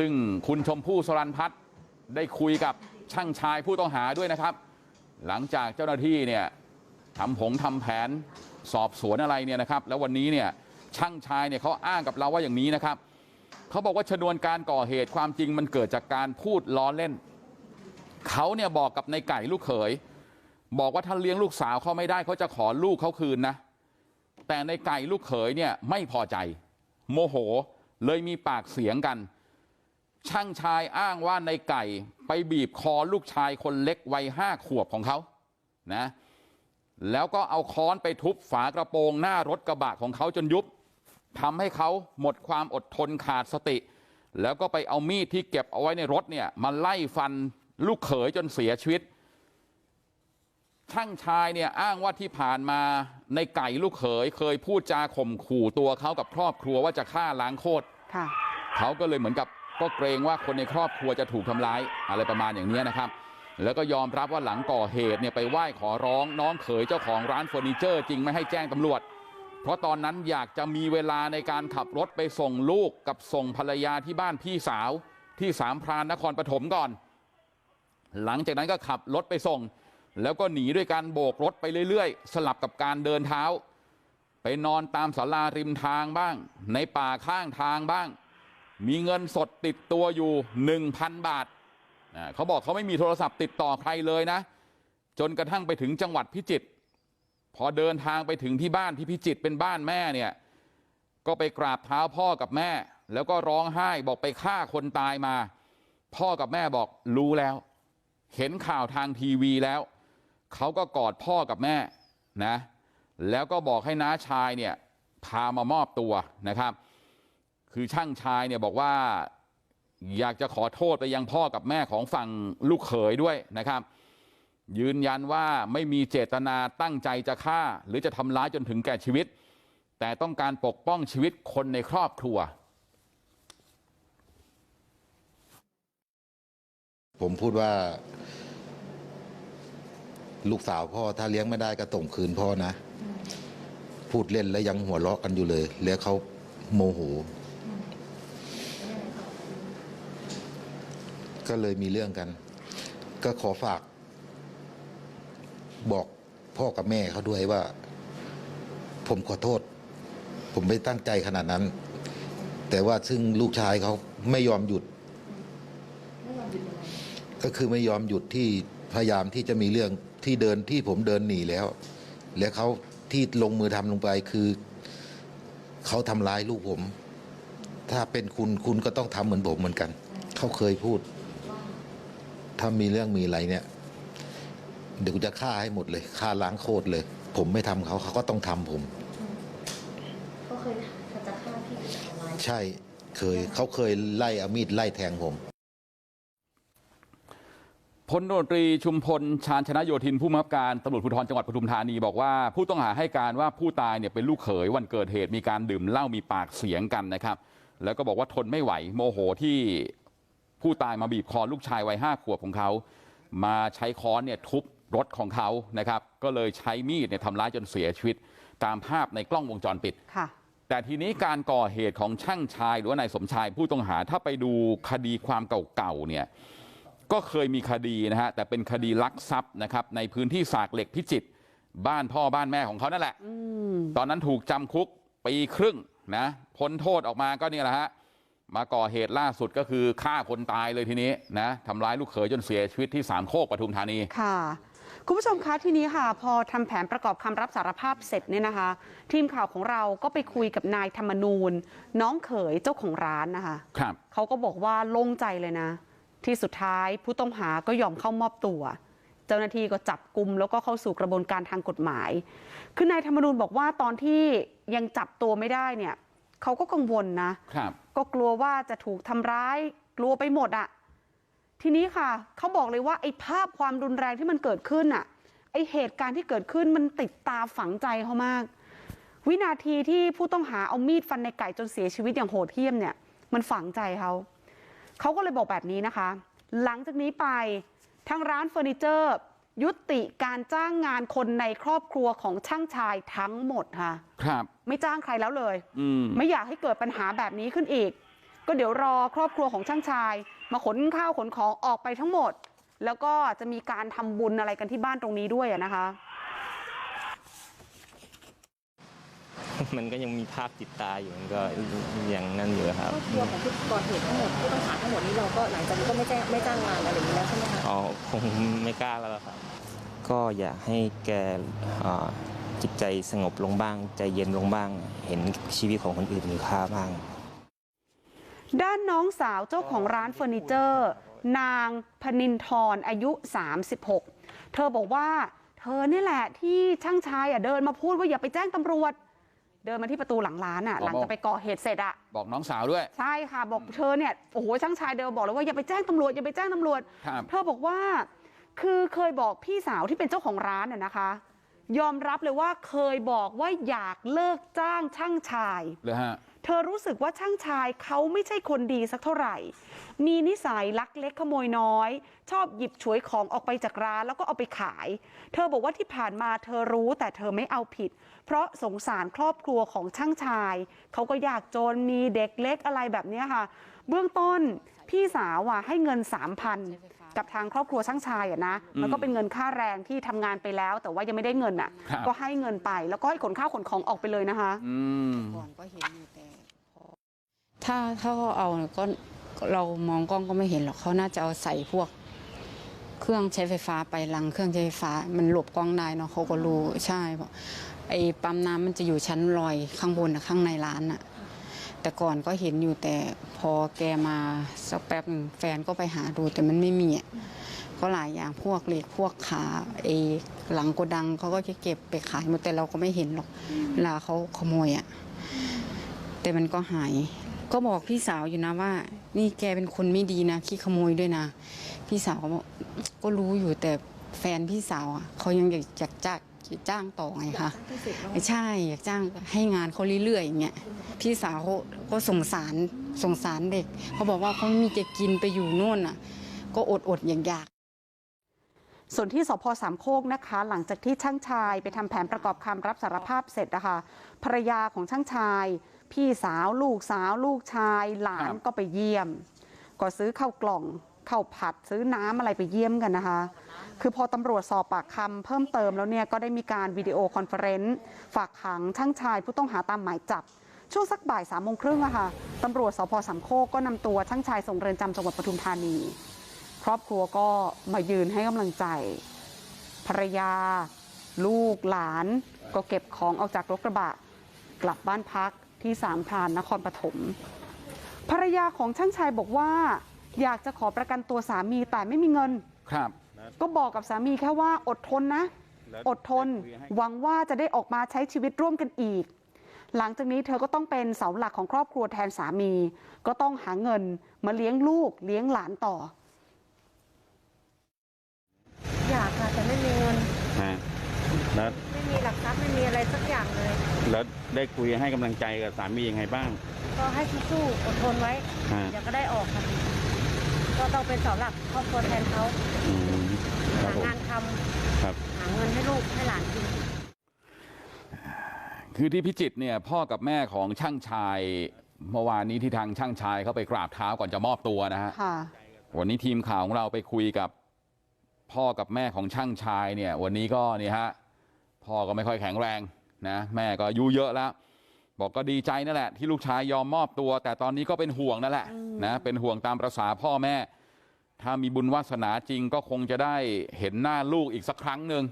ซึ่งคุณชมพู่สรันพัฒน์ได้คุยกับช่างชายผู้ต้องหาด้วยนะครับหลังจากเจ้าหน้าที่เนี่ยทำผงทำแผนสอบสวนอะไรเนี่ยนะครับแล้ววันนี้เนี่ยช่างชายเนี่ยเขาอ้างกับเราว่าอย่างนี้นะครับเขาบอกว่าชนวนการก่อเหตุความจริงมันเกิดจากการพูดล้อเล่นเขาเนี่ยบอกกับในไก่ลูกเขยบอกว่าถ้าเลี้ยงลูกสาวเขาไม่ได้เขาจะขอลูกเขาคืนนะแต่ในไก่ลูกเขยเนี่ยไม่พอใจโมโหเลยมีปากเสียงกัน ช่างชายอ้างว่าในไก่ไปบีบคอลูกชายคนเล็กวัยห้าขวบของเขานะแล้วก็เอาค้อนไปทุบฝากระโปรงหน้ารถกระบะของเขาจนยุบทำให้เขาหมดความอดทนขาดสติ แล้วก็ไปเอามีดที่เก็บเอาไว้ในรถเนี่ยมาไล่ฟันลูกเขยจนเสียชีวิต ช่างชายเนี่ยอ้างว่าที่ผ่านมาในไก่ลูกเขยเคยพูดจาข่มขู่ตัวเขากับครอบครัวว่าจะฆ่าล้างโคตรค่ะเขาก็เลยเหมือนกับ ก็เกรงว่าคนในครอบครัวจะถูกทำร้ายอะไรประมาณอย่างนี้นะครับแล้วก็ยอมรับว่าหลังก่อเหตุเนี่ยไปไหว้ขอร้องน้องเขยเจ้าของร้านเฟอร์นิเจอร์จริงไม่ให้แจ้งตำรวจ เพราะตอนนั้นอยากจะมีเวลาในการขับรถไปส่งลูกกับส่งภรรยาที่บ้านพี่สาวที่สามพรานนครปฐมก่อน หลังจากนั้นก็ขับรถไปส่ง แล้วก็หนีด้วยการโบกรถไปเรื่อยๆ สลับกับการเดินเท้า ไปนอนตามศาลาริมทางบ้าง ในป่าข้างทางบ้าง มีเงินสดติดตัวอยู่1,000บาทอ่าเขาบอกเขาไม่มีโทรศัพท์ติดต่อใครเลยนะจนกระทั่งไปถึงจังหวัดพิจิตรพอเดินทางไปถึงที่บ้านที่พิจิตรเป็นบ้านแม่เนี่ยก็ไปกราบเท้าพ่อกับแม่ แล้วก็ร้องไห้บอกไปฆ่าคนตายมา พ่อกับแม่บอกรู้แล้ว เห็นข่าวทางทีวีแล้วเขาก็กอดพ่อกับแม่นะแล้วก็บอกให้น้าชายเนี่ยพามามอบตัวนะครับ คือช่างชายเนี่ยบอกว่าอยากจะขอโทษไปยังพ่อกับแม่ของฝั่งลูกเขยด้วยนะครับยืนยันว่าไม่มีเจตนาตั้งใจจะฆ่าหรือจะทำร้ายจนถึงแก่ชีวิตแต่ต้องการปกป้องชีวิตคนในครอบครัวผมพูดว่าลูกสาวพ่อถ้าเลี้ยงไม่ได้ก็ส่งคืนพ่อนะพูดเล่นแล้วยังหัวเราะกันอยู่เลยแล้วเขาโมโห ก็เลยมีเรื่องกัน ก็ขอฝากบอกพ่อกับแม่เขาด้วยว่า ผมขอโทษ ผมไม่ตั้งใจขนาดนั้น แต่ว่าซึ่งลูกชายเขาไม่ยอมหยุด ก็คือไม่ยอมหยุดที่พยายามที่จะมีเรื่องที่เดินที่ผมเดินหนีแล้ว แล้วเขาที่ลงมือทำลงไปคือเขาทำร้ายลูกผม ถ้าเป็นคุณคุณก็ต้องทำเหมือนผมเหมือนกัน เขาเคยพูด ถ้ามีเรื่องมีอะไรเนี่ย เดี๋ยวกูจะฆ่าให้หมดเลยฆ่าล้างโคตรเลย ผมไม่ทำเขาเขาก็ต้องทำผม เขาเคยจะฆ่าพี่หรือทำร้ายใช่เคยเขาเคยไล่เอามีดไล่แทงผม พลโนตรีชุมพลชาญชนะโยธินผู้บังคับการตำรวจภูธรจังหวัดปทุมธานีบอกว่าผู้ต้องหาให้การว่าผู้ตายเนี่ยเป็นลูกเขยวันเกิดเหตุมีการดื่มเหล้ามีปากเสียงกันนะครับ แล้วก็บอกว่าทนไม่ไหวโมโหที่ ผู้ตายมาบีบคอลูกชายวัยห้าขวบของเขามาใช้ค้อนเนี่ยทุบรถของเขานะครับก็เลยใช้มีดเนี่ยทำร้ายจนเสียชีวิตตามภาพในกล้องวงจรปิดค่ะแต่ทีนี้การก่อเหตุของช่างชายหรือว่านายสมชายผู้ต้องหาถ้าไปดูคดีความเก่าๆเนี่ยก็เคยมีคดีนะฮะแต่เป็นคดีลักทรัพย์นะครับในพื้นที่สากเหล็กพิจิตรบ้านพ่อบ้านแม่ของเขานั่นแหละอืมตอนนั้นถูกจำคุกปีครึ่งนะพ้นโทษออกมาก็เนี่ยแหละฮะ มาก่อเหตุล่าสุดก็คือฆ่าคนตายเลยทีนี้นะทำร้ายลูกเขยจนเสียชีวิตที่สามโคกปทุมธานีค่ะคุณผู้ชมคะทีนี้ค่ะพอทำแผนประกอบคำรับสารภาพเสร็จเนี่ยนะคะ ทีมข่าวของเราก็ไปคุยกับนายธรรมนูญน้องเขยเจ้าของร้านนะคะครับเขาก็บอกว่าโล่งใจเลยนะ ที่สุดท้ายผู้ต้องหาก็ยอมเข้ามอบตัว เจ้าหน้าที่ก็จับกลุ่มแล้วก็เข้าสู่กระบวนการทางกฎหมาย คือนายธรรมนูญบอกว่าตอนที่ยังจับตัวไม่ได้เนี่ยเขาก็กังวลนะครับก็กลัวว่าจะถูกทำร้ายกลัวไปหมดอะทีนี้ค่ะเขาบอกเลยว่าไอ้ภาพความรุนแรงที่มันเกิดขึ้นอะไอ้เหตุการณ์ที่เกิดขึ้นมันติดตาฝังใจเขามากวินาทีที่ผู้ต้องหาเอามีดฟันในไก่จนเสียชีวิตอย่างโหดเหี้ยมเนี่ยมันฝังใจเขาเขาก็เลยบอกแบบนี้นะคะหลังจากนี้ไปทางร้านเฟอร์นิเจอร์ ยุติการจ้างงานคนในครอบครัวของช่างชายทั้งหมดค่ะครับไม่จ้างใครแล้วเลยอืมไม่อยากให้เกิดปัญหาแบบนี้ขึ้นอีกก็เดี๋ยวรอครอบครัวของช่างชายมาขนข้าวขนของออกไปทั้งหมดแล้วก็จะมีการทำบุญอะไรกันที่บ้านตรงนี้ด้วยอะนะคะ มันก็ยังมีภาพติดตาอยู่มันก็อย่างนั้นอยู่ครับครอบครัวของผู้ก่อเหตุทั้งหมดผู้ต้องหาทั้งหมดนี้เราก็หลังจากนี้ก็ไม่แจ้งไม่จ้างงานอะไรอย่างนี้แล้วใช่ไหมคะอ๋อคงไม่กล้าแล้วล่ะครับ ก็อยากให้แกอ่าจิตใจสงบลงบ้าง ใจเย็นลงบ้าง เห็นชีวิตของคนอื่นมีค่าบ้าง ด้านน้องสาวเจ้าของร้านเฟอร์นิเจอร์ นางพนินทรอายุ 36 เธอบอกว่า เธอเนี่ยแหละที่ช่างชายอะเดินมาพูดว่าอย่าไปแจ้งตำรวจ เดินมาที่ประตูหลังร้านอะอ๋อหลังจากไปก่อเหตุเสร็จอะบอกน้องสาวด้วยใช่ค่ะบอกเธอเนี่ยโอ้โหช่างชายเดินมาบอกเลยว่าอย่าไปแจ้งตำรวจอย่าไปแจ้งตำรวจครับเธอบอกว่าคือเคยบอกพี่สาวที่เป็นเจ้าของร้านน่ะนะคะยอมรับเลยว่าเคยบอกว่าอยากเลิกจ้างช่างชายเลยฮะ เธอรู้สึกว่าช่างชายเขาไม่ใช่คนดีสักเท่าไหร่ มีนิสัยลักเล็กขโมยน้อย ชอบหยิบฉวยของออกไปจากร้านแล้วก็เอาไปขาย เธอบอกว่าที่ผ่านมาเธอรู้แต่เธอไม่เอาผิด เพราะสงสารครอบครัวของช่างชาย เขาก็อยากจนมีเด็กเล็กอะไรแบบนี้ค่ะ เบื้องต้นพี่สาวอะให้เงินสามพัน กับทางครอบครัวช่างชายอะนะมันก็เป็นเงินค่าแรงที่ทำงานไปแล้วแต่ว่ายังไม่ได้เงินอะครับก็ให้เงินไปแล้วก็ให้ขนข้าวขนของออกไปเลยนะคะอืมก่อนก็เห็นอยู่แต่พอถ้าถ้าเขาเอาก็เรามองกล้องก็ไม่เห็นหรอกเขาน่าจะเอาใส่พวก เครื่องใช้ไฟฟ้าไปลังเครื่องใช้ไฟฟ้า มันหลบกล้องได้เนาะเขาก็รู้ใช่เพราะไอ้ปั๊มน้ำมันจะอยู่ชั้นลอยข้างบนน่ะข้างในร้านอะ แต่ก่อนก็เห็นอยู่แต่พอแกมาสักแป๊บหนึ่งแฟนก็ไปหาดูแต่มันไม่มีอะก็หลายอย่างพวกเหล็กพวกขาไอ้หลังโกดังเขาก็จะเก็บไปขายหมดแต่เราก็ไม่เห็นหรอกเวลาเขาขโมยอะแต่มันก็หาย ก็บอกพี่สาวอยู่นะว่า นี่แกเป็นคนไม่ดีนะขี้ขโมยด้วยนะ พี่สาวก็บอกก็รู้อยู่แต่แฟนพี่สาวอะเขายังอยากอยาก จ้างจ้างต่อไงคะไม่ใช่อยากจ้างให้งานเขาเรื่อยๆอย่างเงี้ยพี่สาวเขาก็สงสารสงสารเด็กเขาบอกว่าเขาไม่มีจะกินไปอยู่โน่นอะ ก็อดอดๆอยากอยากส่วนที่สพสามโคกนะคะ หลังจากที่ช่างชายไปทำแผนประกอบคำรับสารภาพเสร็จนะคะภรรยาของช่างชาย พี่สาวลูกสาวลูกชาย หลานครับก็ไปเยี่ยม ก็ซื้อข้าวกล่องข้าวผัดซื้อน้ำอะไรไปเยี่ยมกันนะคะ คือพอตำรวจสอบปากคำเพิ่มเติมแล้วเนี่ยก็ได้มีการวิดีโอคอนเฟอร์เรนซ์ฝากขังช่างชายผู้ต้องหาตามหมายจับช่วงสักบ่ายสามโมงครึ่งอะค่ะตำรวจสพสามโคกก็นำตัวช่างชายส่งเรือนจำจังหวัดปทุมธานี ครอบครัวก็มายืนให้กำลังใจ ภรรยา ลูกหลาน ก็เก็บของออกจากรถกระบะ กลับบ้านพักที่สามพรานนครปฐมภรรยาของช่างชายบอกว่า อยากจะขอประกันตัวสามีแต่ไม่มีเงินครับ ก็บอกกับสามีแค่ว่าอดทนนะอดทนหวังว่าจะได้ออกมาใช้ชีวิตร่วมกันอีกหลังจากนี้เธอก็ต้องเป็นเสาหลักของครอบครัวแทนสามีก็ต้องหาเงินมาเลี้ยงลูกเลี้ยงหลานต่ออยากค่ะแต่ไม่มีเงินฮะแล้วไม่มีหลักทรัพย์ไม่มีอะไรสักอย่างเลยแล้วได้คุยให้กำลังใจกับสามียังไงบ้างก็ให้สู้ๆอดทนไว้ฮะเดี๋ยวก็ได้ออกค่ะก็ต้องเป็นเสาหลักครอบครัวแทนเขาอืมครั หาบผมงานทำครับหาเงินให้ลูกให้หลานกินคือที่พิจิตรเนี่ยพ่อกับแม่ของช่างชายเมื่อวานนี้ที่ทางช่างชายเขาไปกราบเท้าก่อนจะมอบตัวนะฮะค่ะวันนี้ทีมข่าวของเราไปคุยกับพ่อกับแม่ของช่างชายเนี่ยวันนี้ก็นี่ฮะพ่อก็ไม่ค่อยแข็งแรงนะแม่ก็อายุเยอะแล้ว บอกก็ดีใจนั่นแหละที่ลูกชายยอมมอบตัว แต่ตอนนี้ก็เป็นห่วงนั่นแหละนะเป็นห่วงตามประษาพ่อแม่ ถ้ามีบุญวาสนาจริงก็คงจะได้เห็นหน้าลูกอีกสักครั้งหนึ่ง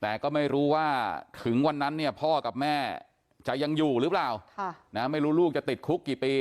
แต่ก็ไม่รู้ว่าถึงวันนั้นเนี่ยพ่อกับแม่จะยังอยู่หรือเปล่าค่ะนะไม่รู้ลูกจะติดคุกกี่ปี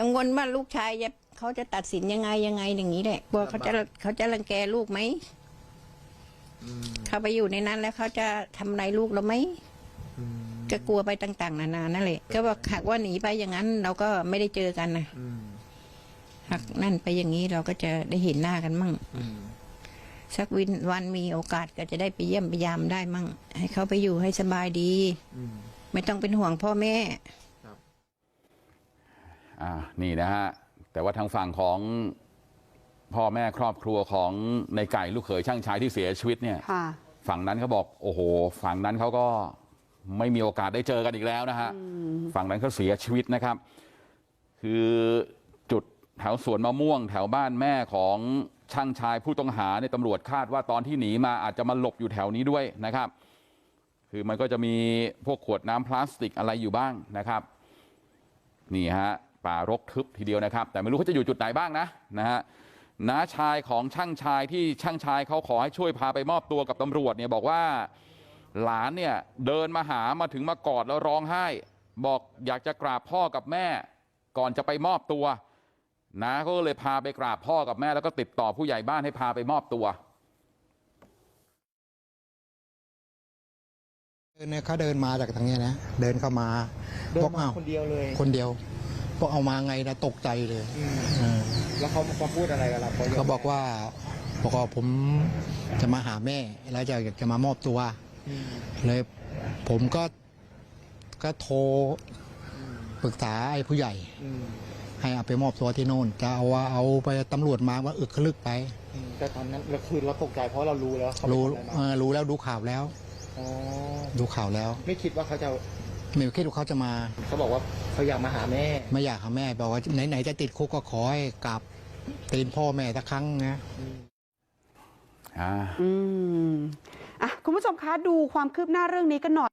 กังวลว่าลูกชายจะเขาจะตัดสินยังไงยังไงอย่างนี้แหละกลัวเขาจะเขาจะรังแกลูกไหมเขาไปอยู่ในนั้นแล้วเขาจะทำอะไรลูกเราไหม ก็กลัวไปต่าง ๆ นานานั่นแหละก็บอกหากว่าหนีไปอย่างนั้น เราก็ไม่ได้เจอกันนะหากนั่นไปอย่างนี้เราก็จะได้เห็นหน้ากันมั่งสักวินวันมีโอกาสก็จะได้ไปเยี่ยมไปยามได้มั่ง ให้เขาไปอยู่ให้สบายดีไม่ต้องเป็นห่วงพ่อแม่อ่านี่นะฮะ แต่ว่าทางฝั่งของพ่อแม่ครอบครัวของในไก่ลูกเขยช่างชายที่เสียชีวิตเนี่ย ค่ะ ฝั่งนั้นเขาบอก โอ้โห ฝั่งนั้นเขาก็ ไม่มีโอกาสได้เจอกันอีกแล้วนะฮะฝั่งนั้นเขาเสียชีวิตนะครับคือจุดแถวสวนมะม่วงแถวบ้านแม่ของช่างชายผู้ต้องหาเนี่ยตำรวจคาดว่าตอนที่หนีมาอาจจะมาหลบอยู่แถวนี้ด้วยนะครับคือมันก็จะมีพวกขวดน้ำพลาสติกอะไรอยู่บ้างนะครับนี่ฮะป่ารกทึบทีเดียวนะครับแต่ไม่รู้เขาจะอยู่จุดไหนบ้างนะนะฮะน้าชายของช่างชายที่ช่างชายเขาขอให้ช่วยพาไปมอบตัวกับตำรวจเนี่ยบอกว่า หลานเนี่ยเดินมาหามาถึงมากอดแล้วร้องไห้บอกอยากจะกราบพ่อกับแม่ก่อนจะไปมอบตัวน้าก็เลยพาไปกราบพ่อกับแม่แล้วก็ติดต่อผู้ใหญ่บ้านให้พาไปมอบตัวเนี่ยเขาเดินมาจากทางเนี้ยนะเดินเข้ามาเดินบอกมาอ้าวคนเดียวเลยคนเดียวบอกเอามาไงนะตกใจเลยอืมเออแล้วเขามาพูดอะไรกับเราเขาเขาบอกว่าบอกว่าผมจะมาหาแม่แล้วจะอยากจะมามอบตัวอืม เลยผมก็ก็โทรปรึกษาไอ้ผู้ใหญ่อืมให้เอาไปมอบตัวที่โน่นจะเอาว่าเอาไปตำรวจมาว่าอึกขลึกไปอืมแต่ตอนนั้นเราคือเราตกใจเพราะเรารู้แล้วเขาไปรู้ทำอะไรเอมาอรู้แล้วดูข่าวแล้วอ๋อดูข่าวแล้ว ไม่คิดว่าเขาจะไม่คิดว่าเขาจะมา เขาบอกว่าเขาอยากมาหาแม่ ไม่อยากหาแม่บอกว่าไหนๆจะติดคุกก็ขอให้กลับตีนพ่อแม่สักครั้งนะอ่าอืมอะ คุณผู้ชมคะดูความคืบหน้าเรื่องนี้กันหน่อย